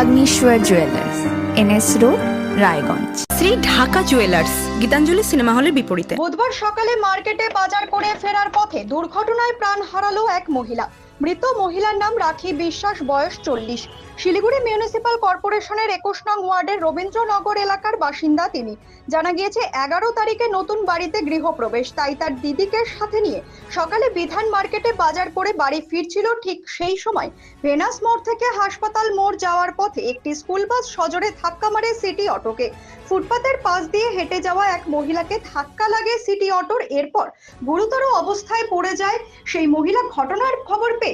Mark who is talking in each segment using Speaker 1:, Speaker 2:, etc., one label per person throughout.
Speaker 1: Agnishwar jewellers NS road Raiganj
Speaker 2: Shri Dhaka jewellers Gitanjali cinema হলের বিপরীতে।
Speaker 3: বুধবার সকালে মার্কেটে বাজার করে ফেরার পথে দুর্ঘটনায় প্রাণ হারালো এক মহিলা। মৃত মহিলার নাম রাখি বিশ্বাস, বয়স চল্লিশ। শিলিগুড়ি মিউনিসিপাল কর্পোরেশনের একুশ নং ওয়ার্ডের রবীন্দ্রনগর এলাকার বাসিন্দা তিনি। জানা গিয়েছে, এগারো তারিখে নতুন বাড়িতে গৃহপ্রবেশ। তাই তার দিদিকে সাথে নিয়ে সকালে বিধান মার্কেটে বাজার করে বাড়ি ফিরছিল ঠিক সেই সময়। ভেনাস মোড় থেকে হাসপাতাল মোড় যাওয়ার পথে একটি স্কুল বাস সজোরে ধাক্কা মারে সিটি অটোকে। ফুটপাতের পাশ দিয়ে হেঁটে যাওয়া এক মহিলাকে ধাক্কা লাগে সিটি অটোর। এরপর গুরুতর অবস্থায় পড়ে যায় সেই মহিলা। ঘটনার খবর পেয়ে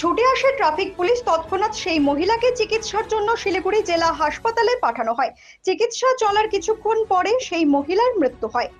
Speaker 3: ছুটে আসে ট্রাফিক পুলিশ তৎক্ষণাৎ সেই মহিলাকে চিকিৎসার জন্য শিলিগুড়ি জেলা হাসপাতালে পাঠানো হয়। চিকিৎসা চলার কিছুক্ষণ পরে সেই মহিলার মৃত্যু হয়।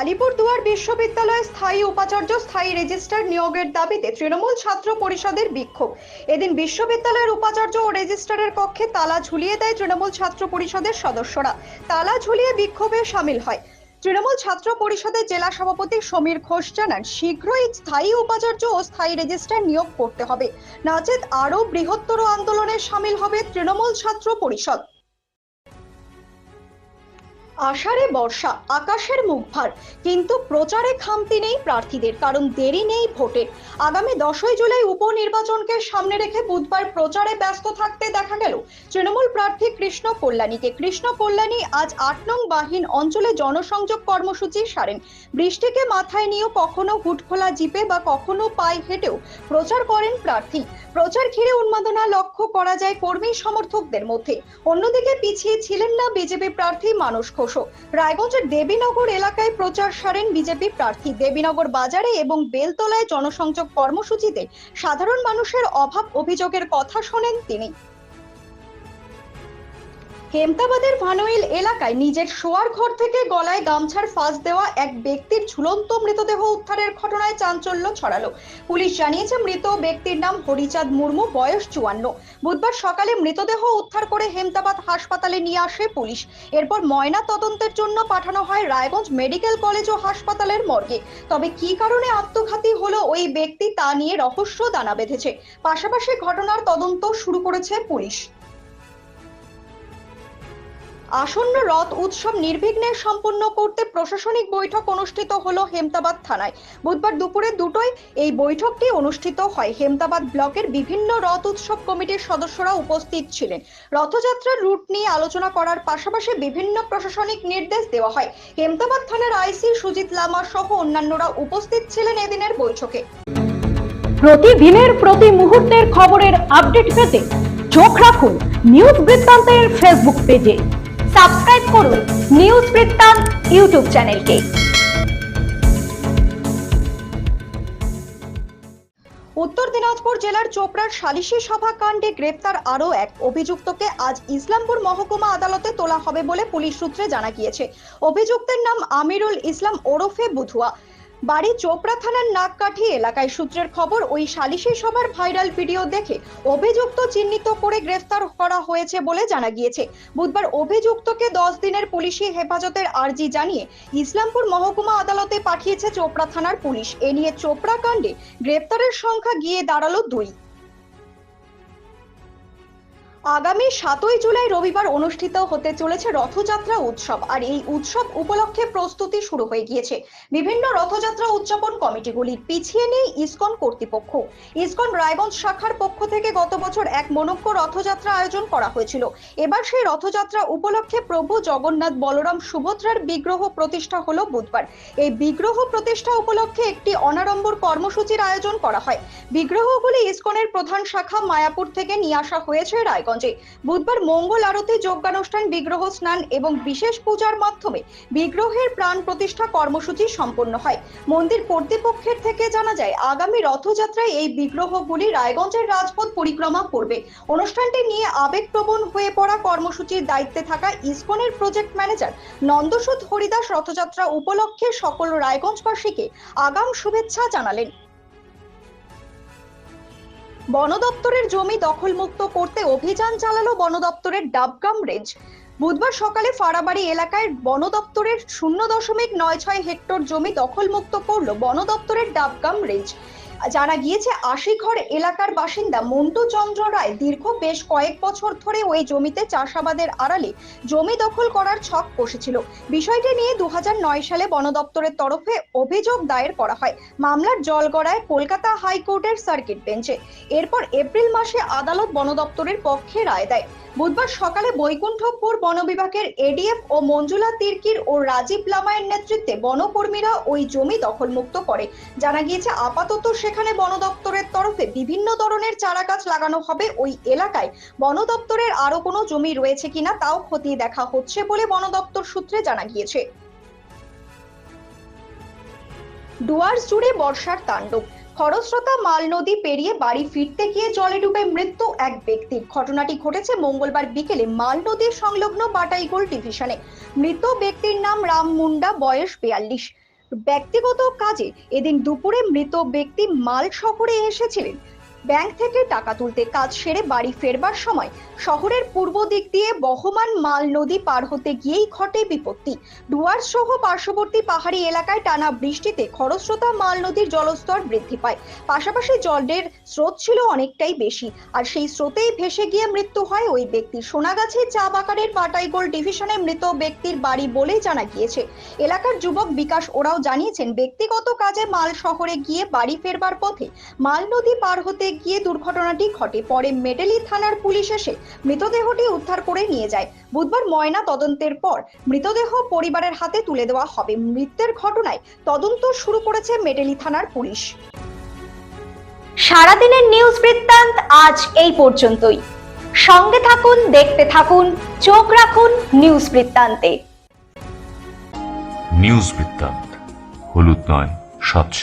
Speaker 3: আলিপুরদুয়ার বিশ্ববিদ্যালয়ে স্থায়ী উপাচার্য, স্থায়ী রেজিস্ট্রার নিয়োগের দাবিতে তৃণমূল ছাত্র পরিষদের বিক্ষোভ। এদিন বিশ্ববিদ্যালয়ের উপাচার্য ও রেজিস্ট্রারের কক্ষে তালা ঝুলিয়ে দেয় তৃণমূল ছাত্র পরিষদের সদস্যরা। তালা ঝুলিয়ে বিক্ষোভে সামিল হয়। তৃণমূল ছাত্র পরিষদের জেলা সভাপতি সমীর ঘোষ জানান, শীঘ্রই স্থায়ী উপাচার্য ও স্থায়ী রেজিস্ট্রার নিয়োগ করতে হবে। নাচেত আরও বৃহত্তর আন্দোলনে সামিল হবে তৃণমূল ছাত্র পরিষদ। আষাঢ়ে বর্ষা, আকাশের মুখ ভার কিন্তু প্রচারে খামতি নেই প্রার্থীদের, কারণ দেরি নেই ভোটের। আগামী দশই জুলাই উপনির্বাচনকে সামনে রেখে বুধবার প্রচারে ব্যস্ত থাকতে দেখা গেল তৃণমূল প্রার্থী কৃষ্ণ কল্যাণীকে। কৃষ্ণ কল্যাণী আজ আট নং বাহিন অঞ্চলে জনসংযোগ কর্মসূচি সারেন। বৃষ্টিকে মাথায় নিয়েও কখনো হুটখোলা জিপে বা কখনো পায়ে হেঁটেও প্রচার করেন প্রার্থী। প্রচার ঘিরে উন্মাদনা লক্ষ্য করা যায় কর্মী সমর্থকদের মধ্যে। অন্যদিকে পিছিয়ে ছিলেন না বিজেপি প্রার্থী মানুষ ঘোষ রায়গঞ্জের দেবীনগর এলাকায় প্রচার সারেন বিজেপি প্রার্থী। দেবীনগর বাজারে এবং বেলতলায় জনসংযোগ কর্মসূচিতে সাধারণ মানুষের অভাব অভিযোগের কথা শোনেন তিনি। হেমতাবাদের ভানোইল এলাকায় নিজের শোয়ার ঘর থেকে গলায় গামছার ফাঁস দেওয়া এক ব্যক্তির ঝুলন্ত মৃতদেহ উদ্ধারের ঘটনায় চাঞ্চল্য ছড়ালো। পুলিশ জানিয়েছে, মৃত ব্যক্তির নাম হরিচাঁদ মুর্মু, বয়স চুয়ান্ন। বুধবার সকালে মৃতদেহ উদ্ধার করে হেমতাবাদ হাসপাতালে নিয়ে আসে পুলিশ। এরপর ময়না তদন্তের জন্য পাঠানো হয় রায়গঞ্জ মেডিকেল কলেজ ও হাসপাতালের মর্গে। তবে কী কারণে আত্মঘাতী হলো ওই ব্যক্তি তা নিয়ে রহস্য দানা বেঁধেছে। পাশাপাশি ঘটনার তদন্ত শুরু করেছে পুলিশ। আসন্ন রথ উৎসব নির্বিঘ্নে সম্পন্ন করতে প্রশাসনিক বৈঠক অনুষ্ঠিত হলো হেমতাবাদ থানায়। বুধবার দুপুরে দুটোয় এই বৈঠকটি অনুষ্ঠিত হয়। হেমতাবাদ ব্লকের বিভিন্ন রথ উৎসব কমিটির সদস্যরা উপস্থিত ছিলেন। রথযাত্রার রুট নিয়ে আলোচনা করার পাশাপাশি বিভিন্ন প্রশাসনিক নির্দেশ দেওয়া হয়। হেমতাবাদ থানার আইসি সুজিত লামা সহ অন্যান্যরা উপস্থিত ছিলেন এদিনের বৈঠকে।
Speaker 4: প্রতিদিনের প্রতি মুহূর্তের খবরের আপডেট পেতে চোখ রাখুন নিউজ বৃত্তান্তের ফেসবুক পেজে।
Speaker 5: সাবস্ক্রাইব করুন নিউজ বৃত্তান্ত ইউটিউব চ্যানেলকে।
Speaker 3: উত্তর দিনাজপুর জেলার চোপড়ার সালিশি সভা কাণ্ডে গ্রেপ্তার আরও এক অভিযুক্তকে আজ ইসলামপুর মহকুমা আদালতে তোলা হবে বলে পুলিশ সূত্রে জানা গিয়েছে। অভিযুক্তের নাম আমিরুল ইসলাম ওরফে বুধুয়া। বাড়ি চোপড়া থানার নাককাঠি এলাকায় সূত্রের খবর, ওই সালিশি সভার ভাইরাল ভিডিও দেখে অভিযুক্ত চিহ্নিত করে গ্রেফতার করা হয়েছে বলে জানা গিয়েছে। বুধবার অভিযুক্তকে দশ দিনের পুলিশি হেফাজতের আর্জি জানিয়ে ইসলামপুর মহকুমা আদালতে পাঠিয়েছে চোপড়া থানার পুলিশ। এ নিয়ে চোপড়া কাণ্ডে গ্রেফতারের সংখ্যা গিয়ে দাঁড়াল দুই। আগামী সাতই জুলাই রবিবার অনুষ্ঠিত হতে চলেছে রথযাত্রা উৎসব, আর এই উৎসব উপলক্ষে প্রস্তুতি শুরু হয়ে গিয়েছে। বিভিন্ন রথযাত্রা উদযাপন কমিটিগুলির পিছিয়ে নেই ইসকন কর্তৃপক্ষ। ইসকন রায়গঞ্জ শাখার পক্ষ থেকে গত বছর এক মনজ্ঞ রথযাত্রা আয়োজন করা হয়েছিল। এবার সেই রথযাত্রা উপলক্ষে প্রভু জগন্নাথ বলরাম সুভদ্রার বিগ্রহ প্রতিষ্ঠা হলো বুধবার। এই বিগ্রহ প্রতিষ্ঠা উপলক্ষে একটি অনাড়ম্বর কর্মসূচির আয়োজন করা হয়। বিগ্রহগুলি ইসকনের প্রধান শাখা মায়াপুর থেকে নিয়ে আসা হয়েছে রায়গঞ্জ রায়গঞ্জে বুধবার মঙ্গল আরতি যজ্ঞানুষ্ঠান বিগ্রহ স্নান এবং বিশেষ পূজার মাধ্যমে বিগ্রহের প্রাণ প্রতিষ্ঠা কর্মসূচি সম্পন্ন হয়। মন্দির কর্তৃপক্ষের থেকে জানা যায়, আগামী রথযাত্রায় এই বিগ্রহগুলি রায়গঞ্জের রাজপথ পরিক্রমা করবে। অনুষ্ঠানটি নিয়ে আবেগপ্রবণ হয়ে পড়া কর্মসূচির দায়িত্বে থাকা ইসকনের প্রজেক্ট ম্যানেজার নন্দসুদ হরিদাস রথযাত্রা উপলক্ষে সকল রায়গঞ্জবাসীকে আগাম শুভেচ্ছা জানালেন। বন দপ্তরের জমি দখলমুক্ত করতে অভিযান চালালো বন দপ্তরের রেঞ্জ। বুধবার সকালে ফাড়াবাড়ি এলাকায় বন দপ্তরের শূন্য দশমিক নয় ছয় হেক্টর জমি দখলমুক্ত করল বন দপ্তরের রেঞ্জ। জানা গিয়েছে, আশিঘর এলাকার বাসিন্দা মন্টু চন্দ্র রায় দীর্ঘ বেশ কয়েক বছর ধরে ওই জমিতে চাষাবাদের আড়ালে জমি দখল করার ছক কষেছিল। বিষয়টি নিয়ে দু হাজার নয় সালে বন দপ্তরের তরফে অভিযোগ দায়ের করা হয়। মামলার জলগড়ায় কলকাতা হাইকোর্টের সার্কিট বেঞ্চে। এরপর এপ্রিল মাসে আদালত বন দপ্তরের পক্ষে রায় দেয়। বুধবার সকালে বৈকুণ্ঠপুর বন বিভাগের এডিএফ ও মঞ্জুলা তির্কির ও রাজীব লামায়ের নেতৃত্বে বনকর্মীরা ওই জমি দখলমুক্ত করে। জানা গিয়েছে, আপাতত সেখানে বন দপ্তরের তরফে বিভিন্ন ধরনের চারা গাছ লাগানো হবে ওই এলাকায়। বন দপ্তরের আরও কোনো জমি রয়েছে কিনা তাও খতিয়ে দেখা হচ্ছে বলে বন দপ্তর সূত্রে জানা গিয়েছে। ডুয়ার্স জুড়ে বর্ষার তাণ্ডব। খরস্রোতা মাল নদী পেরিয়ে বাড়ি ফিরতে গিয়ে জলে ডুবে মৃত্যু এক ব্যক্তির ঘটনাটি ঘটেছে মঙ্গলবার বিকেলে মাল নদীর সংলগ্ন বাটাইগোল ডিভিশনে। মৃত ব্যক্তির নাম রাম মুন্ডা, বয়স বিয়াল্লিশ। ব্যক্তিগত কাজে এদিন দুপুরে মৃত ব্যক্তি মাল শহরে এসেছিলেন। ব্যাংক থেকে টাকা তুলতে কাজ সেরে বাড়ি ফেরবার সময় শহরের পূর্ব দিক দিয়ে বহমান মাল নদী পার হতে গিয়েই ঘটে বিপত্তি। ডুয়ার্স সহ পার্শ্ববর্তী পাহাড়ি এলাকায় টানা বৃষ্টিতে খরস্রোতা মাল নদীর জলস্তর বৃদ্ধি পায়। পাশাপাশি জলের স্রোত ছিল অনেকটাই বেশি, আর সেই স্রোতেই ভেসে গিয়ে মৃত্যু হয় ওই ব্যক্তির সোনাগাছি চা বাগানের পাটাইগোল ডিভিশনে মৃত ব্যক্তির বাড়ি বলেই জানা গিয়েছে। এলাকার যুবক বিকাশ ওরাও জানিয়েছেন, ব্যক্তিগত কাজে মাল শহরে গিয়ে বাড়ি ফেরবার পথে মাল নদী পার হতে গিয়ে দুর্ঘটনাটি ঘটে। পরে মেডেলি থানার পুলিশ এসে মৃতদেহটি উদ্ধার করে নিয়ে যায়। বুধবার ময়না তদন্তের পর মৃতদেহ পরিবারের হাতে তুলে দেওয়া হবে। মৃত্যুর ঘটনায় তদন্ত শুরু করেছে মেডেলি থানার পুলিশ।
Speaker 5: সারাদিনের নিউজ বৃত্তান্ত আজ এই পর্যন্তই। সঙ্গে থাকুন দেখতে থাকুন চোখ রাখুন নিউজ বৃত্তান্তে।
Speaker 6: নিউজ বৃত্তান্ত হলুদ নয় স্বচ্ছ